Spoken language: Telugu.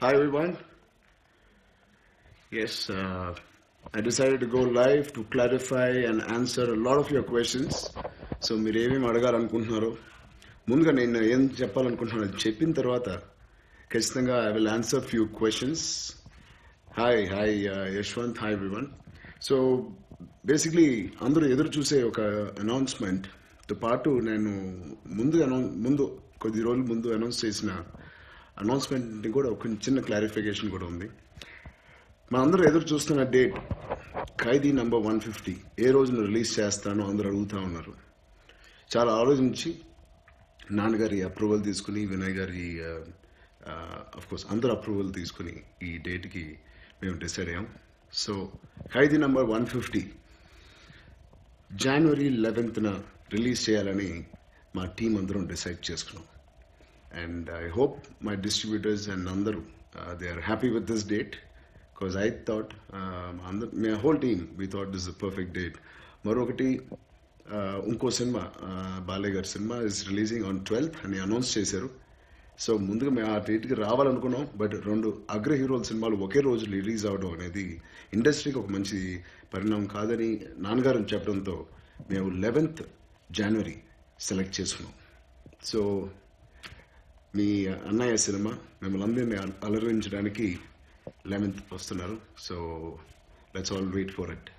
Hi everyone. Yes, uh, I decided to go live to clarify and answer a lot of your questions. So మీరు ఏమేమి అడగాలనుకుంటున్నారో ముందుగా నేను ఏం చెప్పాలనుకుంటున్నాను చెప్పిన తర్వాత ఖచ్చితంగా I will answer few questions hi hi Yashwant hi everyone so basically అందరూ ఎదురు చూసే ఒక అనౌన్స్మెంట్తో పాటు నేను ముందు అనౌన్ ముందు కొద్ది రోజుల ముందు అనౌన్స్ చేసిన అనౌన్స్మెంట్ని కూడా ఒక చిన్న క్లారిఫికేషన్ కూడా ఉంది. మనందరూ ఎదురు చూస్తున్న date Khaidi number one fifty ఏ రోజున రిలీజ్ చేస్తానో అందరూ అడుగుతూ ఉన్నారు. చాలా ఆలోచించి నాన్నగారి అప్రూవల్ తీసుకుని వినయ్ గారి కోర్స్ అందరు అప్రూవల్ తీసుకుని ఈ డేట్కి మేము డిసైడ్ అయ్యాం. So Khaidi number one fifty జనవరి లెవెన్త్న రిలీజ్ చేయాలని మా టీం అందరం డిసైడ్ చేసుకున్నాం. And I hope my distributors and అందరూ they are happy with this date because I thought thought um, whole team my whole team perfect date మరొకటి ఇంకో సినిమా బాలయ్య గారి cinema is releasing on twelfth అని అనౌన్స్ చేశారు. సో ముందుగా మేము ఆ డేట్కి రావాలనుకున్నాం. బట్ రెండు అగ్ర హీరోల సినిమాలు ఒకే రోజు రిలీజ్ అవడం అనేది ఇండస్ట్రీకి ఒక మంచి పరిణామం కాదని నాన్నగారు చెప్పడంతో మేము లెవెన్త్ జనవరి సెలెక్ట్ చేసుకున్నాం. సో మీ అన్నయ్య సినిమా మిమ్మల్ని అందరినీ అలరించడానికి లెవెన్త్ వస్తున్నారు. So let's all wait for it